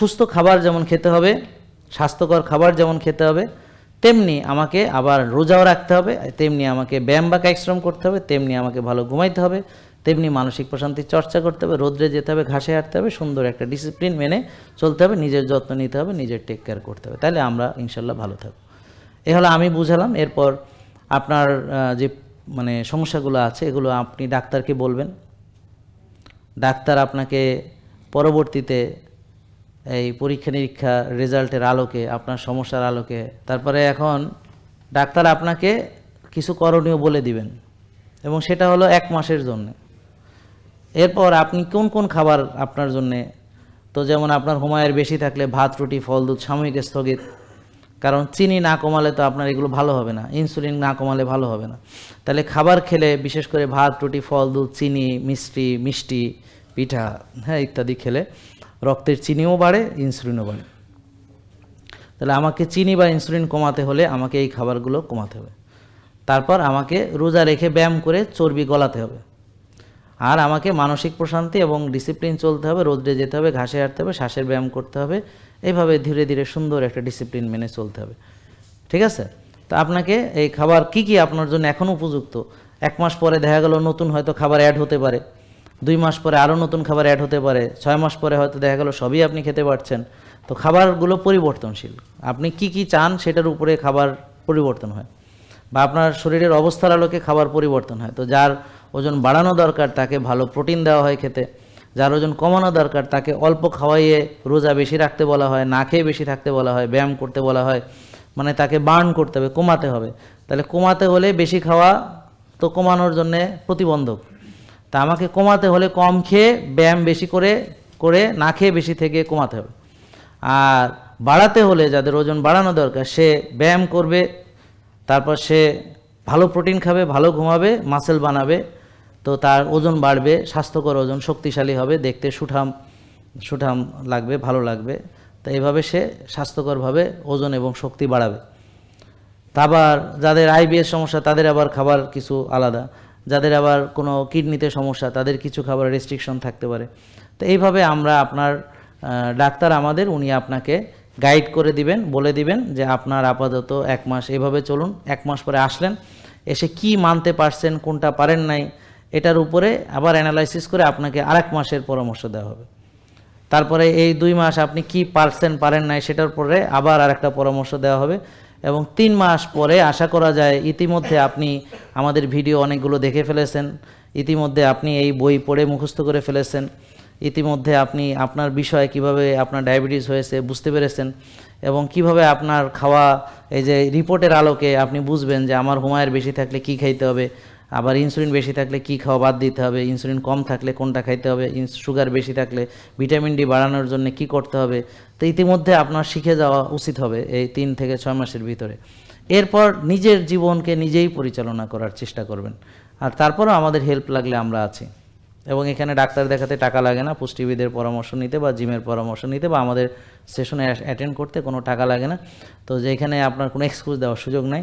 সুস্থ খাবার যেমন খেতে হবে, স্বাস্থ্যকর খাবার যেমন খেতে হবে, তেমনি আমাকে আবার রোজাও রাখতে হবে, তেমনি আমাকে ব্যায়াম বা কায়শ্রম করতে হবে, তেমনি আমাকে ভালো ঘুমাইতে হবে, তেমনি মানসিক প্রশান্তির চর্চা করতে হবে, রোদ্রে যেতে হবে, ঘাসে হাঁটতে হবে, সুন্দর একটা ডিসিপ্লিন মেনে চলতে হবে, নিজের যত্ন নিতে হবে, নিজের টেক কেয়ার করতে হবে। তাহলে আমরা ইনশাল্লাহ ভালো থাকব। এ হলো আমি বুঝালাম, এরপর আপনার যে মানে সমস্যাগুলো আছে, এগুলো আপনি ডাক্তারকে বলবেন। ডাক্তার আপনাকে পরবর্তীতে এই পরীক্ষা নিরীক্ষা রেজাল্টের আলোকে, আপনার সমস্যার আলোকে। তারপরে এখন ডাক্তার আপনাকে কিছু করণীয় বলে দিবেন, এবং সেটা হলো এক মাসের জন্য। এরপর আপনি কোন কোন খাবার আপনার জন্যে, তো যেমন আপনার হুমায়ের বেশি থাকলে ভাত, রুটি, ফল, দুধ সাময়িক স্থগিত। কারণ চিনি না কমালে তো আপনার এগুলো ভালো হবে না, ইনসুলিন না কমালে ভালো হবে না। তাহলে খাবার খেলে বিশেষ করে ভাত, রুটি, ফল, দুধ, চিনি, মিষ্টি মিষ্টি, পিঠা হ্যাঁ ইত্যাদি খেলে রক্তের চিনিও বাড়ে ইনসুলিনও বাড়ে। তাহলে আমাকে চিনি বা ইনসুলিন কমাতে হলে আমাকে এই খাবারগুলো কমাতে হবে। তারপর আমাকে রোজা রেখে ব্যায়াম করে চর্বি গলাতে হবে। আর আমাকে মানসিক প্রশান্তি এবং ডিসিপ্লিন চলতে হবে, রোদ্রে যেতে হবে, ঘাসে হাঁটতে হবে, শ্বাসের ব্যায়াম করতে হবে। এইভাবে ধীরে ধীরে সুন্দর একটা ডিসিপ্লিন মেনে চলতে হবে। ঠিক আছে? তো আপনাকে এই খাবার কি কি আপনার জন্য এখন উপযুক্ত? এক মাস পরে দেখা গেল নতুন হয়তো খাবার অ্যাড হতে পারে। দুই মাস পরে আরও নতুন খাবার অ্যাড হতে পারে, ছয় মাস পরে হয়তো দেখা গেল সবই আপনি খেতে পারছেন। তো খাবারগুলো পরিবর্তনশীল। আপনি কি কি চান সেটার উপরে খাবার পরিবর্তন হয় বা আপনার শরীরের অবস্থার আলোকে খাবার পরিবর্তন হয়। তো যার ওজন বাড়ানো দরকার তাকে ভালো প্রোটিন দেওয়া হয় খেতে। যার ওজন কমানো দরকার তাকে অল্প খাওয়াইয়ে রোজা বেশি রাখতে বলা হয়, না খেয়ে বেশি থাকতে বলা হয়, ব্যায়াম করতে বলা হয়। মানে তাকে বার্ন করতে হবে, কমাতে হবে। তাহলে কমাতে হলে বেশি খাওয়া তো কমানোর জন্যে প্রতিবন্ধক। তা আমাকে কমাতে হলে কম খেয়ে ব্যায়াম বেশি করে করে না খেয়ে বেশি থেকে কমাতে হবে। আর বাড়াতে হলে যাদের ওজন বাড়ানো দরকার, সে ব্যায়াম করবে, তারপর সে ভালো প্রোটিন খাবে, ভালো ঘুমাবে, মাসেল বানাবে, তো তার ওজন বাড়বে, স্বাস্থ্যকর ওজন, শক্তিশালী হবে, দেখতে সুঠাম সুঠাম লাগবে, ভালো লাগবে। তো এইভাবে সে স্বাস্থ্যকরভাবে ওজন এবং শক্তি বাড়াবে। আবার যাদের আইবিএস সমস্যা, তাদের আবার খাবার কিছু আলাদা। যাদের আবার কোনো কিডনিতে সমস্যা, তাদের কিছু খাবারের রেস্ট্রিকশন থাকতে পারে। তো এইভাবে আমরা আপনার ডাক্তার আমাদের, উনি আপনাকে গাইড করে দিবেন, বলে দিবেন যে আপনার আপাতত এক মাস এভাবে চলুন, এক মাস পরে আসলেন, এসে কি মানতে পারছেন, কোনটা পারেন নাই, এটার উপরে আবার অ্যানালাইসিস করে আপনাকে আরেক মাসের পরামর্শ দেওয়া হবে। তারপরে এই দুই মাস আপনি কি পারছেন, পারেন নাই, সেটার পরে আবার আরেকটা পরামর্শ দেওয়া হবে। এবং তিন মাস পরে আশা করা যায় ইতিমধ্যে আপনি আমাদের ভিডিও অনেকগুলো দেখে ফেলেছেন। ইতিমধ্যে আপনি এই বই পড়ে মুখস্থ করে ফেলেছেন। ইতিমধ্যে আপনি আপনার বিষয়ে কীভাবে আপনার ডায়াবেটিস হয়েছে বুঝতে পেরেছেন এবং কীভাবে আপনার খাওয়া, এই যে রিপোর্টের আলোকে আপনি বুঝবেন যে আমার হুমায়ের বেশি থাকলে কি খাইতে হবে? আবার ইনসুলিন বেশি থাকলে কি খাওয়া বাদ দিতে হবে? ইনসুলিন কম থাকলে কোনটা খাইতে হবে? সুগার বেশি থাকলে ভিটামিন ডি বাড়ানোর জন্য কি করতে হবে? তো ইতিমধ্যে আপনার শিখে যাওয়া উচিত হবে এই তিন থেকে ছয় মাসের ভিতরে। এরপর নিজের জীবনকে নিজেই পরিচালনা করার চেষ্টা করবেন। আর তারপরও আমাদের হেল্প লাগলে আমরা আছি। এবং এখানে ডাক্তার দেখাতে টাকা লাগে না, পুষ্টিবিদের পরামর্শ নিতে বা জিমের পরামর্শ নিতে বা আমাদের সেশনে অ্যাটেন্ড করতে কোনো টাকা লাগে না। তো যেখানে আপনার কোনো এক্সকিউজ দেওয়ার সুযোগ নাই।